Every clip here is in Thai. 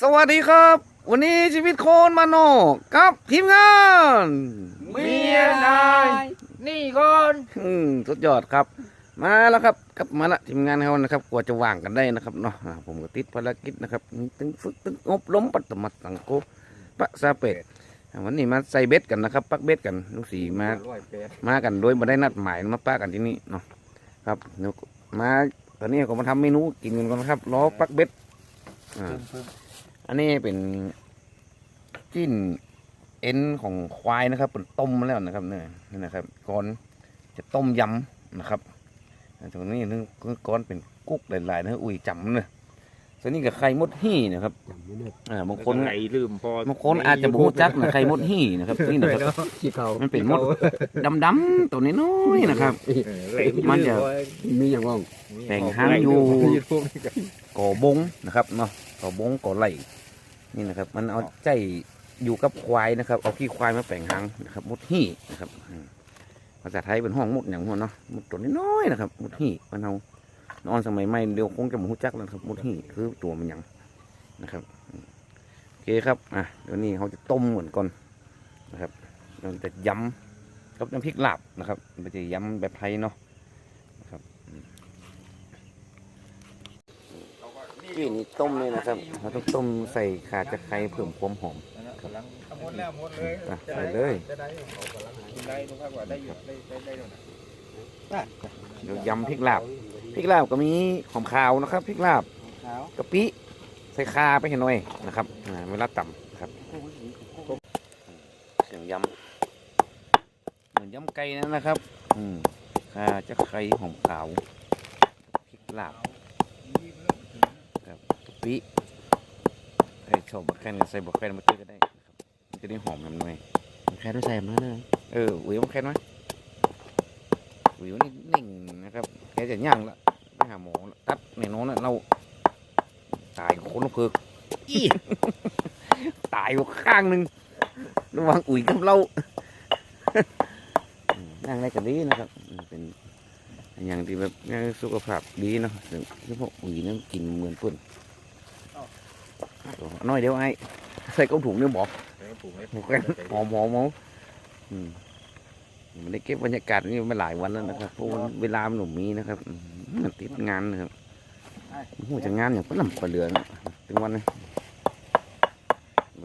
สวัสดีครับ วันนี้ชีวิตโคนมาโนกับทีมงานเมียนายนี่ก่อนอืมสุดยอดครับ มาแล้วครับกลับมาละทีมงานเขานะครับกว่าจะว่างกันได้นะครับเนาะอ่าผมก็ติดภารกิจนะครับตึงฝึกตึงอบรมปัตตมัดสังโกปะซาเป็ดอ่าวันนี้มาใส่เบ็ดกันนะครับ ปักเบ็ดกันลูกสีมา ร้อยแปดมากันโดยไม่ได้นัดหมายมาป้ากันที่นี่เนาะครับเดี๋ยวมาตอนนี้ก็มาทำเมนูกินกันก่อนครับล้อปักเบ็ด อ่าอันนี้เป็นจิ้นเอ็นของควายนะครับเป็นต้มมาแล้วนะครับเนี่ยนี่นะครับก่อนจะต้มยำนะครับอ่าตรงนี้นึงก้อนเป็นกุ๊กหลายๆนะอุ้ยจำเนอะ ส่วนนี้กับไข่มดหี่นะครับอ่าบางคนไหนลืมพอบางคนอาจจะบรู้จักนะไข่มดหี่นะครับนี่นะครับขี้เขามันเป็นมดดำๆตัวน้อยๆนะครับ มันจะมีอย่างว่างแบ่งหางอยู่ก่อบงนะครับเนาะก่อบงก่อไหลนี่นะครับ มันเอาใจอยู่กับควายนะครับ เอาขี้ควายมาแปลงหางนะครับมุดหี่นะครับอืมภาษาไทยเป็นห้องมุดอย่างหัวเนาะมุดตัวน้อยๆนะครับมุดหี่มันเอา นอนสมัยใหม่เดี๋ยวคงจะมหูจักแล้วครับมุดหี่คือตัวมันยังนะครับโอเคครับอะเดี๋ยวนี้เขาจะต้มเหมือนก่อนนะครับเราจะยำกับน้ำพริกลาบนะครับมันจะยำแบบไทยเนาะนี่นี่ต้มเลยนะครับเราต้องต้มใส่ขาจะไคร้เพิ่มความหอมหมดแล้วหมดเลยอะใส่เลยได้ได้ดูครับว่าได้อยู่ได้ได้ได้ด้วยเดี๋ยวยำพริกลาบ ริกลาบก็มีหอมขาวนะครับพริกลาบขาวกะปิใส่คาไปเห็นหน่อยนะครับอ่าเวลาต่ำนะครับเสียงยำเหมือนยำไก่นั่นนะครับ อืมคาจะไคร้หอมขาวพริกลาบครับกะปิใครชอบบักแคนก็ใส่บักแคนมาเจอก็ได้นะครับมันจะได้หอมหน่อยแค่ต้องใส่มาเลยเอออุ๋ยมันแค่นไหมอุ๋ยนี่นิ่งนะครับแกจะย่างละไป หาหมอละตัดในโน้นน่ะเรา ตายคนละเพิกอีตายอยู่ข้างหนึ่งระหวังอุ๋ยกับเราอืมนั่งได้กันดีนะครับอืมเป็นอย่างที่แบบสุขภาพดีเนาะที่พวกอุ๋ยนั่นกินเหมือนเพื่อนเอาน้อยเดียวไอ้ใส่กระถุงเนี่ยบอกผูกไว้หมูกันหอมหอมหอมอืมมันได้เก็บบรรยากาศนี่มาหลายวันแล้วนะครับเพราะว่าเวลามันหนุ่มมีนะครับอืมมัน ติดงานนะครับหูจะงานอย่างก็ลำปลาเรือนถึงวันนี้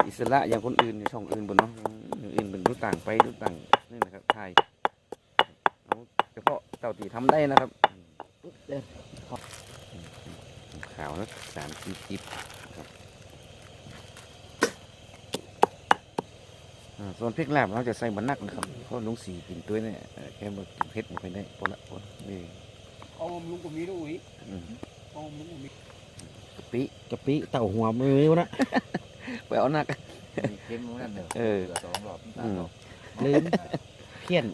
อิสระอย่างคนอื่นในช่องอื่นบนเนาะอย่างอื่นเป็นรู้ต่างไปรู้ต่างนี่นะครับไทยเอาเฉพาะเต่าตีทำได้นะครับขาวนะสามสี่จิบอ่าส่วนพริกลาบเราจะใส่บันนักนะครับเพราะลุงสีกินตัวเนี่ยเอ่อแค่มากินเผ็ดมันไปได้พอละพอละนี่ เอาลุงก็มีด้วยอุ้ยอืมเอาลุงก็มีกะปิกะปิเต่าหัวมือนะ ไปเอานักเค็มเหมือนกันเนอะเออสองรอบอืมลืมเพี้ยน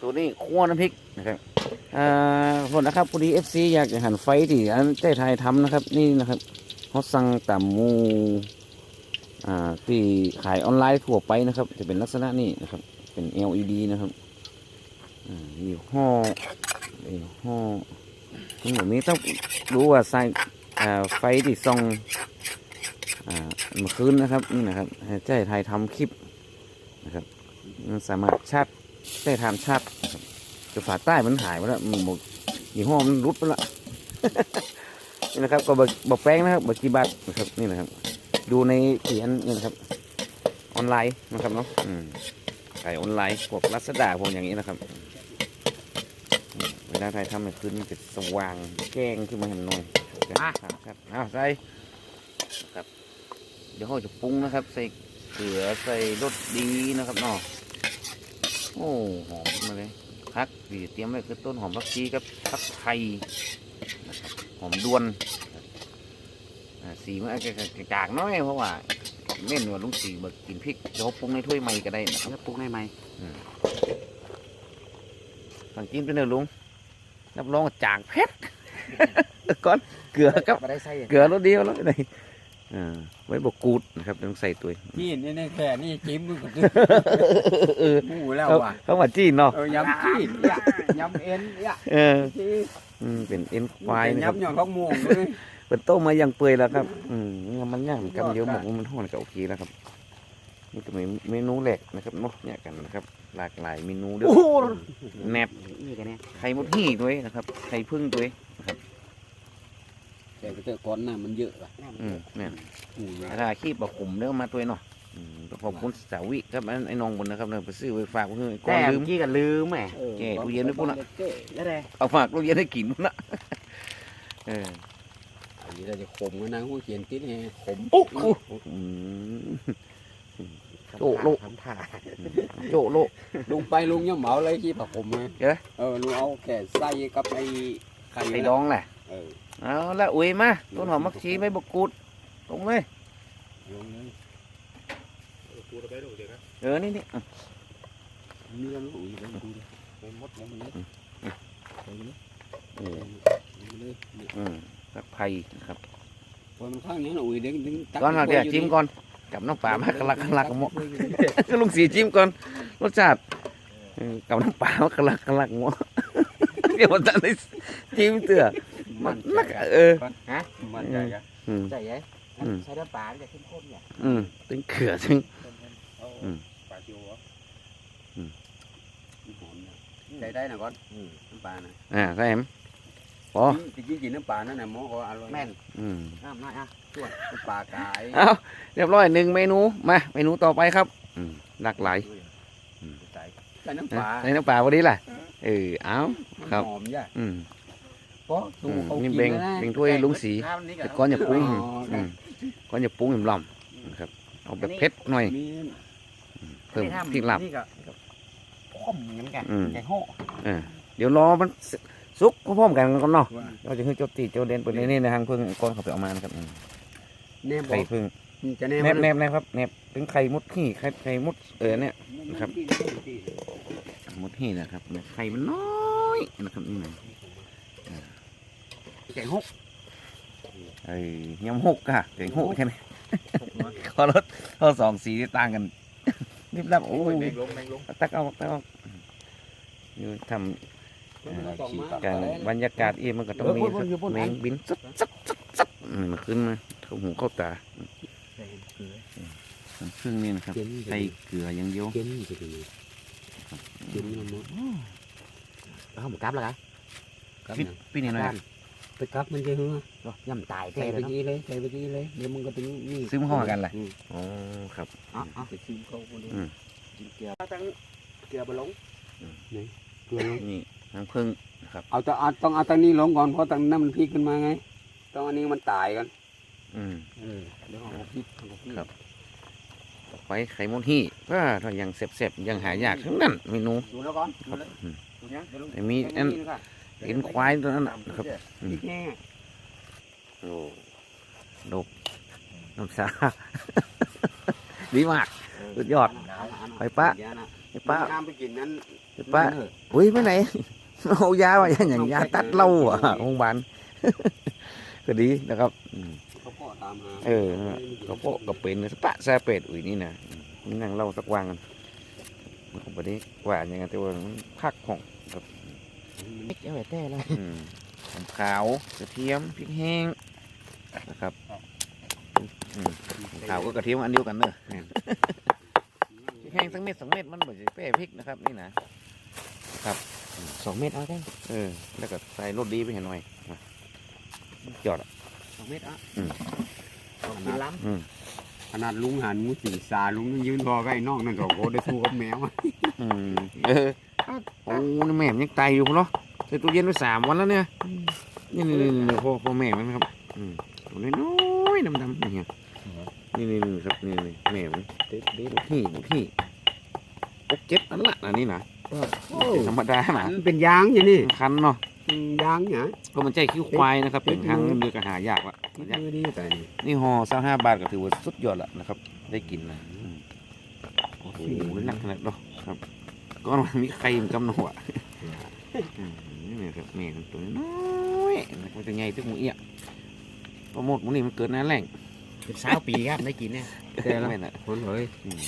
ตัวนี้คั่วน้ำพริกนะครับอ่าผลนะครับพอดีเอฟซีอยากจะหันไฟที่อันเจ้ไทยทำนะครับ นี่นะครับเขาสั่งตามหมูอ่าที่ขายออนไลน์ทั่วไปนะครับ จะเป็นลักษณะนี้นะครับ เป็น LED นะครับ อยี่ห้อยี่ห้อทั้งหมนี้ต้องรู้ว่าใส่ไฟที่ส่องอ่าเมื่อคืนนะครับนี่นะครับให้เจ้ไทยทำคลิปนะครับมันสามารถชาร์จได้ทาชาติจะฝาใต้มันหายไปแล้วมันบอยี่ห้อมันรุดไปและนี่นะครับก็บอกแป้งนะครับบอกกีบาทนะครับนี่นะครับ ดูในเขียนนี่นะครับ ออนไลน์นะครับเนาะขายออนไลน์พวกรัศดาพวกอย่างนี้นะครับ ลาไทยทำให้ขึ้นมันจะสว่างแจ้งขึ้นมาเห็นหน่อยครับครับอ้าวใส่ครับ เดี๋ยวเราจะปรุงนะครับ ใส่เกลือใส่รสดีนะครับเนาะโอ้หอมขึ้นมาเลยพักดีเตรียมไว้คือต้นหอมพักชีกับพักไทยนะครับหอมดวนอ่าสีมันอาจจะจางๆน้อยเพราะว่าเม่นว่าลุงสีมากินพริกเดี๋ยวเขาปรุงในถ้วยใหม่ก็ได้นะครับแล้วปรุงได้ไหมสั่งกินไปเนอะลุง รับรองว่าจางเผ็ดก่อนเกลือกับมาได้ใส่เกลือรสเดียวแล้วนี่อ่าไว้บกกูดนะครับต้องใส่ตัวที่นี่ในแค่นี่จิ้มมือกับเออหมูแล้วเขาว่ะเขาว่าจีนเนาะเออยำขี้ยำเอ็นยะเออที่อืมเป็นเอ็นควายนะครับยำอย่างข้าวหมูเลยเป็นต้มมาอย่างเปื่อยแล้วครับ อืมมันย่างกันเดียวหมกมันห่อนก็โอเคแล้วครับ นี่ก็เป็นเมนูแหลกนะครับเนาะเนี่ยกันนะครับ หลากหลายเมนูเด้อแหนบนี่กันเนี่ยไข่มดหี่ด้วยนะครับไข่พึ่งด้วยแต่ก็เจอก้อนน้ำมันเยอะว่ะอืมเนี่ยอืมราคาขี้ปลาขุมเด้อมาตัวเนาะอืมขอบคุณสาวิครับอันไอ้น้องบนนะครับเนี่ยไปซื้อไปฝากเพื่อนก่อแต่นลืเมื่มอกี้ก็ลืมแหมแก่ตู้เย็นด้วยพวกน่ะแล้วไงเอาฝากลูกเย็นให้กินพุ่นนะเอออันนี้เราจะขมกันนะหัวเขียนติดไงขมอุ๊กอืม โอ้โลทำท่าโจโลลุงไปลุงยังเหมาเลยที่ผักขมไงเอ๊ะเออลุงเอาแค่ไส้กับไอ้ไข่ไข่ดองแหละเออเอาละอุ้ยมาต้นหอมมักชีใบบกรูดตรงเลยลงเลยกูจะไปดูเดี๋ยวนะเออนี่นี่อะมีแล้วลุงอีกแล้วดูดิไปมดแล้วมันไปเลยเออไปเลยเนี่ยอืมสักไผ่นะครับพอมันข้างนี้นะอุ้ยเดี๋ยวดึงตัก่อนมาเดี๋ยวจิ้มก่อน กับน้ำปลามากระลักกระลักกระหมอก็ลุงสีจิ้มก่อนรสชาติเออกับน้ำปลามากระลักกระลักหมอเดี๋ยวมันจะได้จิ้มเตือมันนักอะเออฮะมันใจอะอืมใจไงอืมใช้น้ำปลาจะเข้มข้นเนี่ยอืมถึงเขือถึงเอาอืมปลาจิ๋วเหรอหอมนะใจได้นะก่อนน้ำปลานะอ่าใช่ไหมอ๋อจริงๆกินน้ำปลานั่นน่ะหมอก็อร่อยแม่นอืมน้ำน้อยอะ ส่วนน้ำปลากายเอาเรียบร้อยหนึ่งเมนูมาเมนูต่อไปครับอืมหลากหลายใส่ใส่น้ำปนะลาในน้ำปลาวันนี้แหละเออเอามันครับหอมย่ะอืมเพราะดูอืมเขานี่กินเบงแล้วนะเบงถ้วยลุงสีแต่ก่อนอย่าปรุงอ๋ออืมก่อนอย่าปรุงหิมลำนะครับ เอาแบบเผ็ดหน่อยมีเพิ่มพริกลาบนี่ก็ข้มเหมือนกันอืมแกงโห่เออเดี๋ยวรอมันสุกพร้อมๆกันก่อนเนาะว่าเราจะให้โจตีโจเดนไปนี่ในทางเพิ่งก้อนเขาไปเอามานะครับอืม แนบไข่เพิ่งจะแนบแนบแนบนะครับแนบเป็นไข่มุดขี้ไข่ไข่มุดเออเนี่ยนะครับมุดขี้นะครับไข่มันน้อยนะครับนี่นะแกงโห่ไอ้ยำหกอะเก่งหกแค่นี้ขอรถข้อสองสีที่ต่างกันรีบรับโอ้โอ้ยยแมงลงแมงลงตักเอาตักเอาอยู่ทำการบรรยากาศเองมันก็ต้องมีสักแมงบินซัดซัดซัดซัดอืมมันขึ้นมา เข้าหูเข้าตาน้ำผึ้งนี่นะครับใส่เกลืออย่างเดียวเกนจะดีเกนมันมั้งเอาหมูกลับแล้วกันกลับปิดยังปิดนี่หน่อยบ้านไปกลับมันจะหือย่ำตายใส่แท้ไปเลยเนาะกี้เลยใส่ไปกี้เลยเดี๋ยวมันก็ถึงนี่ซื้อมาห่อกันแหละอืมอ๋อครับอ๋ออ๋อไปซื้อเขาคนนี้อืมกินเกลือตั้งเกลือบะลงอืมนี่เกลือลงนี่น้ำผึ้งนะครับเอาแต่เอาต้องเอาตั้งนี้ลงก่อนเพราะตั้งนั้นมันพลิกขึ้นมาไง ต้องอันนี้มันตายกัน อืม เออเดี๋ยวเอาพลิกเอาพลิกครับ ต่อไปไข่มดฮี่ก็ถ้ายังเสบๆยังหายากทั้งนั้นเมนูดูแล้วก่อนครับดูแล้วอืม ดูยังเดี๋ยวลงแต่มีอันนี่ก่เอ็นควายตัวนั้นน่ะนะครับ อืมพลิกแห้งอะโอ้ดกน้ำชาดีมาก สุดยอดเอาเอาเอาไปปะเดี๋ยวนะไอ้ป้าน้ำไปกินนั้นไอ้ป้าอุ้ยไปไหน เอายาว่าอย่างยาตัดเหล่าอะโรงพยาบาล ก็ดีนะครับอืมเขาก็ ตามหาเออนั่นแหละกระโปะกระเป็นสปะแซเป็ดอุ้ยนี่นะอืมนี่นั่งเล่าสักวางกันมันคงไปได้กว่าอย่างไงแต่ว่ามันพักของครับเจ้าแท้เลยอืมหอมขาวกระเทียมพริกแห้งนะครับอืมหอมขาวก็กระเทียมอันเดียวกันเนอะพริกแห้งสักเม็ดสองเม็ดมันบ่ใช่เป้พริกนะครับนี่นะสองเม็ดเอาได้เออแล้วก็ใส่รสดีไปให้หน่อยอะยอดอะสอง เม็ดอะอืมขกินนาดล้อืมขนาดลุงหันมุสีสาลุงยังยืนรอใกล้นอกนั่นก็โอ้ได้สู้กับแมวอะอืมเออโอ้นี่แม่มันยังไตอยู่พุ่นเนาะใส่ตู้เย็นไว้สามวันแล้วเนี่ยนี่นี่นี่นี่พ่อพ่อแม่มันนะครับอืมตัวน้อยๆดำๆนี่ไงนี่นี่นี่ครับนี่นี่แม่มันเด็ดเด็ดที่ที่อกเจ็บอันละอันนี้นะเป็นธรรมดานะมันเป็นยางอย่างนี้คันเนาะอืม ยางเนี่ยก็มันใจคิ้วควายนะครับ เป็นทางเรือก็หายากละมันมือดีแต่นี่นี่ห่อสามห้าบาทก็ถือว่าสุดยอดละนะครับ ได้กินนะอืมโอ้โหนักขนาดเนาะครับก็มันมีไข่มันกำหนวดอืมนี่ครับแม่มันตัวน้อยมันจะใหญ่ตึ้งหมูเอี้ยโปรโมทหมูนี่มันเกิดหน้าแรงำเป็นสาวปีครับได้กินเนี่ยแต่ละแม่น่ะคนเฮ้ยอืม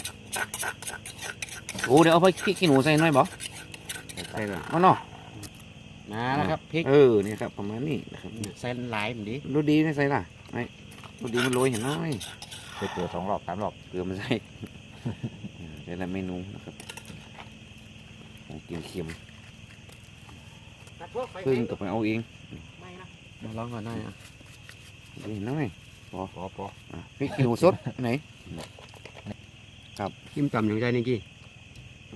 โอ้เดี๋ยวเอาไปขี้ขี้หนูใส่หน่อยบ่ใช่ป่ะเอาเนาะ มาแล้วครับพริกเออเนี่ยครับประมาณนี้นะครับเส้นลายมันดีรู้ดีไม่ใส่ล่ะไอ้รู้ดีมันโรยเห็นน้อยใส่เกลือสองรอบสามรอบเกลือมันใส่อืมแต่ละเมนูนะครับของกินเค็มพึ่งกับไปเอาเองมาลองก่อนหน่อยอะเห็นน้อยพอพอพออะพริกขี้หนูสดไหนจิ้มตำอย่างใจนี่กี้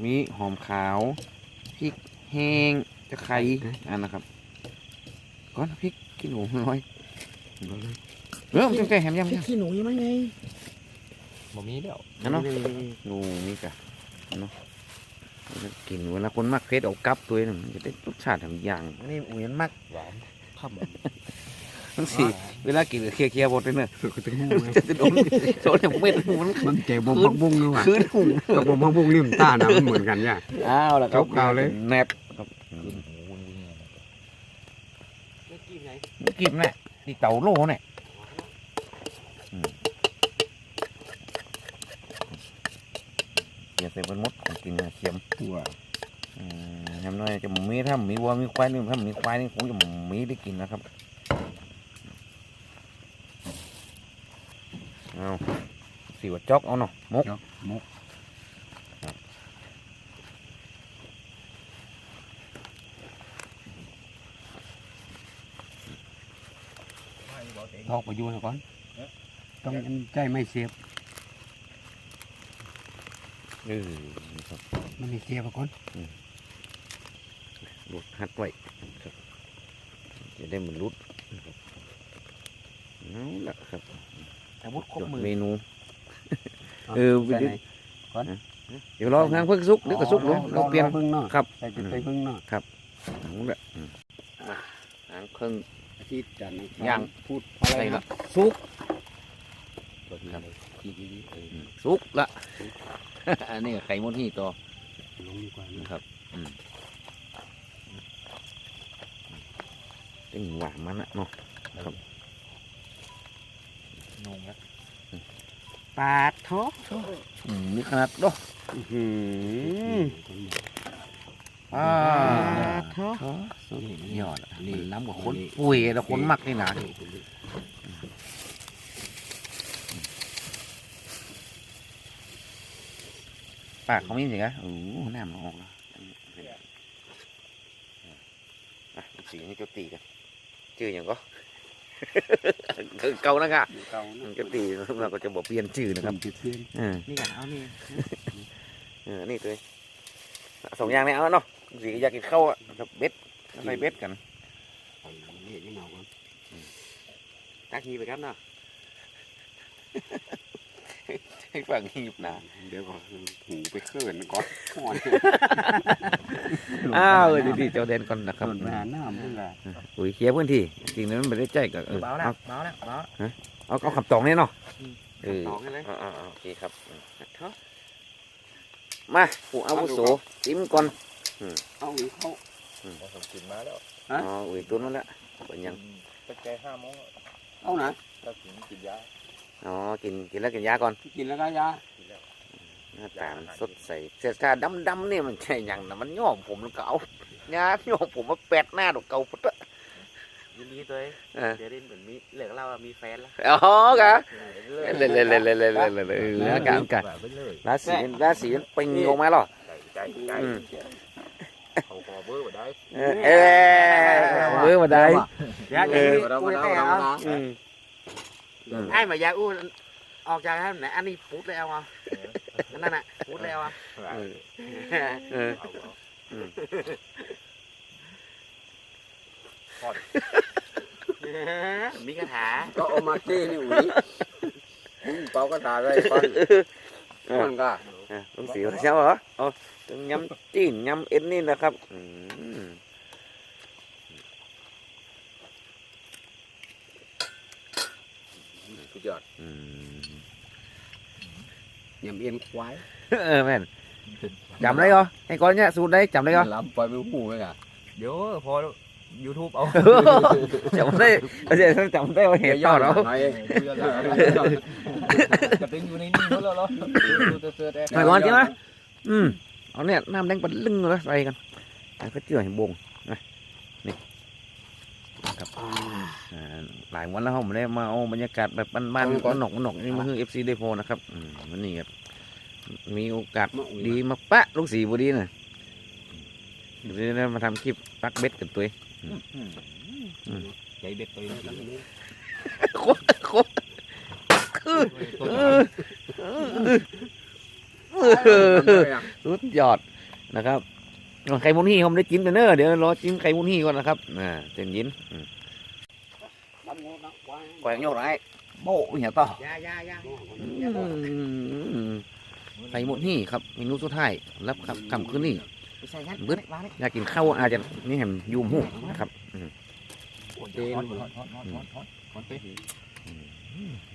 มีหอมขาวพริกแห้ง ตะไคร้อันนะครับก่อนพริกขี้หนูน้อยเริ่มตั้งแต่แฮมยำพริกยำขี้หนูยังไงไงบ่มีแล้วนั่นเนาะหนูนี่กะเนาะกินเวลาคนมักเผ็ดเอากลับตัวหนึ่งมันจะได้รสชาติทำอย่างอันนี้อุ่นมากหวานครับทั้งสี่เวลากินเคลียร์เคลียร์ๆหมดเลยเนอะก็ตึงหูจะโดนโดนอย่างเม็ดหูมันมันเจ๋บมพักบุ้งนี่หว่าคืนหูกับผมพักบุ้งนี่มันต้านะมันเหมือนกันเนี่ยอ้าวแล้วครับเก่าๆเลยแนบครับ ขึ้นหูวิ่งวิ่งเลย กินไง กินแน่ที่เต่าโลเนี่ยเกี่ยใส่เป็นมดของกินเค็มตัวอืมยำน้อยจะมีถ้ามีวัวมีควายนี่ถ้ามีควายนี่คงจะมีได้กินนะครับเอาสีวัดจอกเอาเนาะมกเนาะมก ทอกไปอยู่นะก่อน ต้องใจไม่เสียบเออครับมันไม่เสียบก่อนรุดหัดไว้ครับ จะได้เหมือนรุดนะครับเอาละครับอาวุธครบมือเมนูาเออใส่ไหนเดี๋ยวรอทางเพิ่งสุกเดี๋ยวก็สุกเนาะเราเปลี่ยนพึ่งเนาะครับใส่ไปพึ่งเนาะเอาละอืมมาหางเพิ่งอา ทิตย์จันทร์อังคารย่างพูดอะไรใส่นะละสุกครับอืมสุกละ อันนี้ก็ไข่มดที่ต่อลงดีกว่านะนะครับอืมเป็นหวานมันอะเนาะนงแล้วปาดท้ออืมมีขนาดเนาะอื้อหือ ปาดท้อสุดยอดนี่น้ำกับคนปุ๋ยแล้วคนมักนี่นะปากเขาไม่สิกะโอ้หน้ำมันออกแล้วสีนี้จะตีกันชื่ออย่างก็เก่านะครับเก่ะจะตีเราก็จะบอกเปลี่ยนชื่อนะครับนี่กันเอานี่เออนี่ตัวสองอย่างเนี้เอาเนาะ สีก็อยากกินข้าวอะกับเบ็ดใส่เบ็ดกันเอาหนังมันเห็นยังเงาก่อนตักทีไปครับเนาะให้ฟังหีบหนาเดี๋ยวก่อนหูไปเคลื่อนก่อนก่อนอ้าวเออดีๆเจ้าเด่นก่อนนะครับส่วนไปหาหน้ามึงละอุ้ยเคลียร์พื้นที่จริงๆนั้นมันไม่ได้ใจก็เออเบาแล้เอาวเบาแล้วเบาเอาเอาขับตองเนี่ยเนาะอืมเออตองให้เลยอ่าๆๆโอเคครับมาผู้อาวุโสจิ้มก่อน เอาอีกเขาเอาสมกินมาแล้วอ๋ออียตัวนั่นแหละเป็นยังตั้งใจห้าโมงเอาไหนถ้ากินกินยาอ๋อกินกินแล้วกินยาก่อนกินแล้วก็ยาหน้าตามันสดใสเสื้อผ้าดำดๆนี่มันใช่ยังนะมันย่อมผมแล้วเก็เอายาย่อมผมมาแปดหน้าดอกเก่าพุทธยินดีตัวเองเดี๋ยวเล่นเหมือนมีเหลือเล่ามีแฟนแล้วอ๋อกะเลยเลยเลยเลยเลยเลยเลยแล้วกันกันราศีราศีเป็นปิงออกมาหรอ เขาพอร์มาได้เออเออมือมาได้เดี๋ยวเอเดี๋ยวอนี้อุ้ยแต่เราไอ้มายาอู้ออกจากไหนอันนี้ปุ๊ดแล้วอะนั่นน่ะปุ๊ดแล้วอะเออเออมีคาถาก็เอามาเก้นี่อุ้ยเป่ากระถาอะไรฟังมันก็ อะลุงสีว่าเช้าเหรออ๋อต้องยำจีนยำเอ็นนี่นะครับอืมสุดยอดอืมยำเอ็นควายเออแม่นจำได้เหรอไอ้ก้อนเนี่ยสูตรได้จำได้เหรอล้ำปล่อยไปหูไหมกะเดี๋ยวพอ ยูทูบเอา จำได้ไม่ใช่จำได้ว่าเห็นต่อแล้วหน่อยจะเป็นอยู่ในนี่เขาแล้วเหรอเสื้อแดงไอ้ก้อนใช่ไหม อืมเอาเนี่ยน้ำแดงปัดลึงเลยใส่กันไอ้ก็เจือให้บงนะครับอ่าหลายวันแล้วผมได้มาเอาบรรยากาศแบบบ้านๆมันหนกมันหนกนี่มาคือเอฟซีได้โพนะครับอืมวันนี้ครับมีโอกาสดีมาปะลูกสีบดีน่ะเดี๋ยวนี้มาทำคลิปปักเบ็ดกันตัวเอง ใจเบ็ดตัวนี้โคตรโคตรคือสุดยอดนะครับไข่มุนฮี่ผมได้กินไปเนอะเดี๋ยวรอจิ้มไข่มุนฮี่ก่อนนะครับอ่าเต็มยินอืมแกว่งโยกไรโบ้เหี้ยต่อไข่มุนฮี่ครับเมนูสุดท้ายรับครับคำคืนนี่ บึ๊ดวางนี่อยากกินข้าวอาจจะนี่เห็นยูมหูนะครับอืมเจนฮอตฮอตฮอตฮอตฮอตฮอตเต้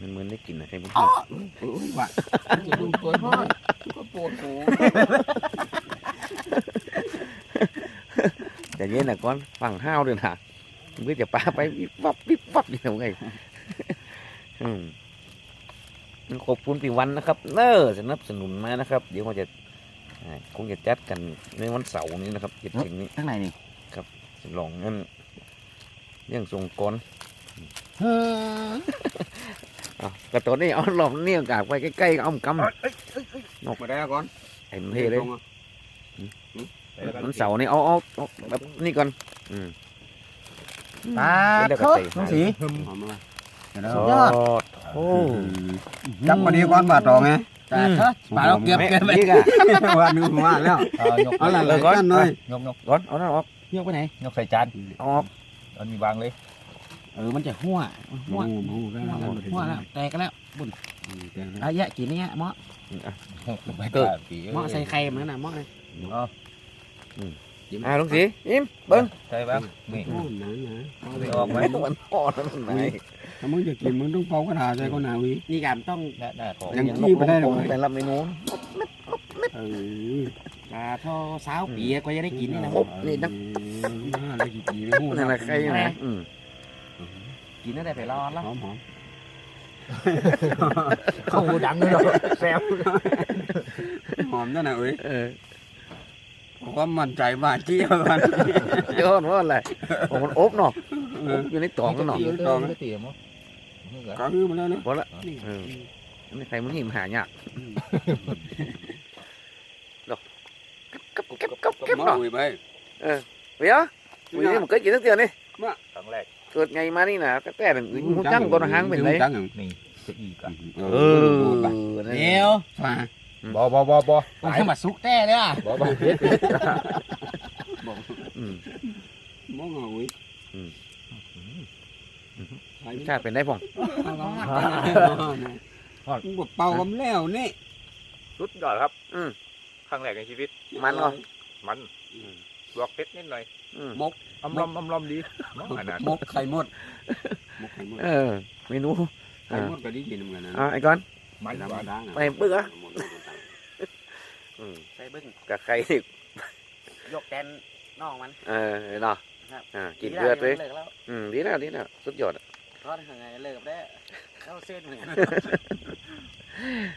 มันเหมือนได้กินนะไข่มุนอ๋ฮี่อว่าจะดูตัวพ่อก็ปวดหูแต่เย็นนะก้อนฝั่งห้าวด้วยนะเพื่อจะปาไปวิบวับวิบวับอยู่ไงอืมขอบคุณพี่วันนะครับ เนอร์สนับสนุนมานะครับ เดี๋ยวมันจะอ่า คงจะจัดกันในวันเสาร์นี้นะครับเจ็ดถึงนี้ข้างในนี่ฉลองเงินเรื่องทรงกลอะกระตัวนี้เอาหลอมเนี่ยกากไปใกล้ๆก็เอากำมาได้ก่อนเห็นเท่เลยวันเสาร์นี้เอาเอาเอาแบบนี้ก่อนอืมตาเป็นเรื่องกเขาระเตะน้องสีหอมมาสุดยอดโอ้จับมาดีก่อนบาดต่อไง ตาเขาปลาเราเก็บเก็บไปนี่กะว่านึกว่าแล้วเอาละเลยกันหน่อยยกยกก่อนเอาหน้าออกยกไปไหนยกใส่จานเอาออกตอนมีวางเลยเออมันจะหัวหัวหมูได้หัวแล้วแตกกันแล้วบุญอายะกินนี่ฮะหมอไม่เกิดปีหมอใส่ไข่มันน่ะหมอเลยอ่าลุงสียิ้มเบิ้งใช่ป่ะนี่หนาหนาไม่ออกไหมมันอ่อนแล้วมันไหน ถ้ามึงจะกินมึงต้องเป่ากระดาษใจก็หนาวินี่กันต้องหน้าหน้าของยังขี้ไปได้หรอแต่ละเมนูเออปลาท่อสาวปีก็จะได้กินนี่นะครบนี่นักอะไรกี่ปีไม่พูดนั่นแหละใครนะอืมกินได้ไปรอดแล้วหอมหอมเข้าหูดังเลยแซวหอมนั่นน่ะเอ้ยเออความมั่นใจบาดเจี้ยวกันยอดว่าอะไรผมมันอบเนาะอบอยู่ในตองกันเนาะก็ตีมั้งก็คือมาแล้วนะพอละเออนี่ใครมันหิมหายากดอกกับกับกับกับมาเนาะอุ้ยไปเดี๋ยววันนี้มันเกิดกินตั้งเตือนนี่ครั้งแรกเกิดไงมานี่นะก็แต่หนึ่งมุจังก่อนหางเป็นไรจังนี่จะอีกอะเออเดี๋ยวฟ้าบอบอบอบอต้องให้มาซุกแต้เลยอะบอบอเด็ดอื มมองเอาอุ้ยชาติเป็นได้พ่องมึงบอกเป่ากันแล้วนี่สุดยอดครับอืมครั้งแรกในชีวิต มันเหรอมันลวกเพชรนิดหน่อยอืมอมลอมอมลอมดีขนาดมกไข่มดมกไข่มดเออเมนูไข่มดก็ดีกินเหมือนกันนะอ่าไอ้ก้อนมันหวานไปปึ๊กอะอืมใส่บึ้งกับใครที่ยกแกนน่องมัน เออเนาะครับอ่ากินเลือดเลยเลิกแล้วอืมดีแล้วดีแล้วสุดยอดอะ รอดยังไงเลิกได้เข้าเส้นเหมือนกัน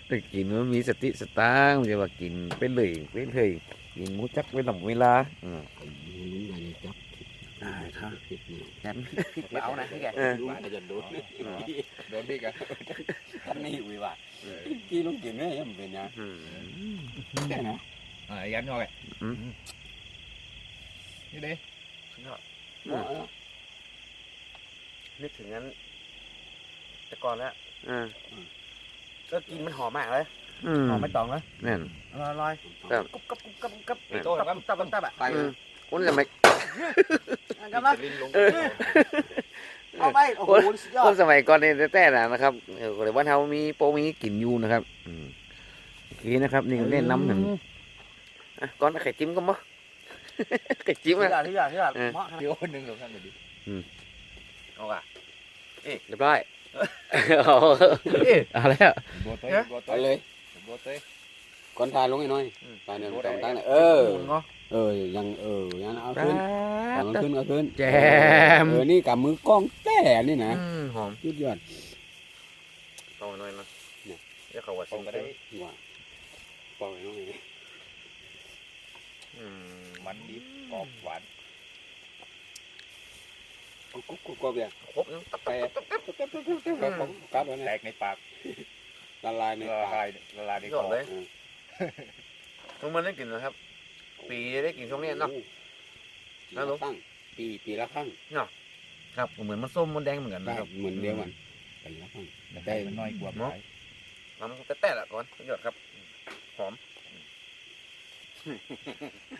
แต่กินมันมีสติสตางค์มันจะว่ากินไปเลยไปเลยกินหมูจักไปหลงเวลาอืมได้ครับผิดนี่แกนพริกเอานะพี่แกเออว่าจะโดนโดนดิกันท่านนี่อุ้ยว่ากี่ลูกกินเนี่ยยังเป็นยังอืมแค่นะอ่ายันหน่อยอืมนี่เด้ นึกถึงนั้น แต่ก่อนแล้วอ่าก็กินมันหอมมากเลยอืมหอมไม่ตองเลยนั่นลอยลอยครับ กุ๊บกุ๊บกุ๊บกุ๊บกุ๊บไปโต้ครับตับตับตับอะไปอืมคนจะไม่กันมาลิ้นลงเอาไปโอ้โหสุดยอคดนสมัยก่อนเนี่ยแต่ๆนะครับเออคนในบ้านเฮามีโปรมีกินอยู่นะครับ อืมโอเคนะครับ นี่ก็เล่นน้ำหนึ่งอะก่อนเอาไข่จิ้มก็มั้ไข่จิ้มที่อะยอดที่ยอดที่ยอดเออ เหมาะขนาดเดี๋ยวหนึ่งหรือข้างเดียวดิ เอาอะเรียบร้อยเอาเอาแล้วโบเต้โบไปเต้เลยโบเต้ก่อนทายลงให้หน่อยไปเนี่ยตรงตั้งเออเออยังเออยังเอาขึ้นเอาขึ้นเอาขึ้นแจมเออนี่กับมือกล้องแต่นี่นะอืมหอมสุดยอดต่อหน่อยนะเนี่ยเดี๋ยวเขาว่าผส่มงก็ได้ได้ว่าปล่อยน้องนี่อืมมันดีกรอบหวาน กุ๊กกุ๊กกุ๊กกุ๊กเนี่ยครบไปกัดแล้วแตเนี่ยกในปากละลายในละปาลากยละลายในยคออดเลยทุกมันได้กินนะครับ ปีได้กินช่วงนี้เนาะ ปีละครั้งปีปีละครั้งครับเหมือนมันส้มมันแดงเหมือนกันได้นะครับ เหมือนเดียวกันปีละครั้ง ได้มันน้อยกว่าเนาะน้ำแต่แต่ละก่อนยอดครับ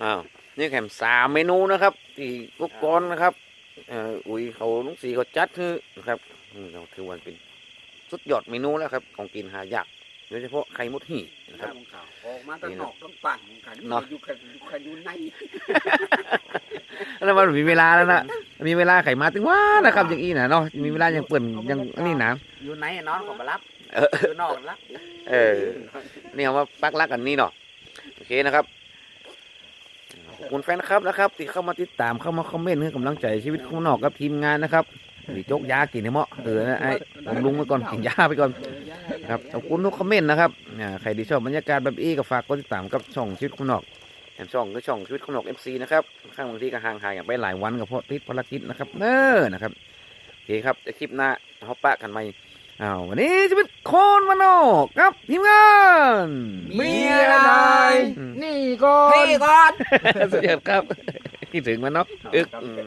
อ้าวนี่แค่สามเมนูนะครับที่กุ๊กก้อนนะครับเอ่ออุ้ยเขาลุงสีเขาจัดคือนะครับอืมเราถือว่าเป็นสุดยอดเมนูแล้วครับ ของกินหายากโดยเฉพาะไข่มดหี่นะครับข้าวขาวออกมาตั้งนอกต้องปั่นกันเนาะอยู่กันอยู่กันอยู่ในแล้วมันมีเวลาแล้วนะมีเวลาไข่มาถึงว่านะครับอย่างอี้นะเนาะมีเวลายังเปิ่นยังนี่นะอยู่ไหนนอนก็มารับเอออยู่นอกรับเออนี่เอามาปักหลักกันนี่เนาะโอเคนะครับขอบ คุณแฟนคลับนะครับที่เข้ามาติดตามเข้ามาคอมเมนต์ให้กำลังใจชีวิตข้างนอกกับทีมงานนะครับหรือโจกยากินให้เหมาะเออนะไอ้ผมลุงไปก่อนกินยาไปก่อนครับขอบคุณทุกคอมเมนต์นะครับอ่าใครที่ชอบบรรยากาศแบบอี้ก็ฝากกดติดตามกับช่องชีวิตข้างนอกแอนช่องคือช่องชีวิตข้างนอกเอฟซีนะครับข้างบางทีก็ห่างหายกันไปหลายวันกับเพราะติดภารกิจนะครับเน้อนะครับโอเคครับจะคลิปหน้าเขาปะกันใหม อ้าววันนี้ชีวิตโคนมโนอกครับทีมงานมีอะไรอืมนี่ก่อน นี่ก่อน สุดยอดครับคิดถึงมันเนาะอึกอืม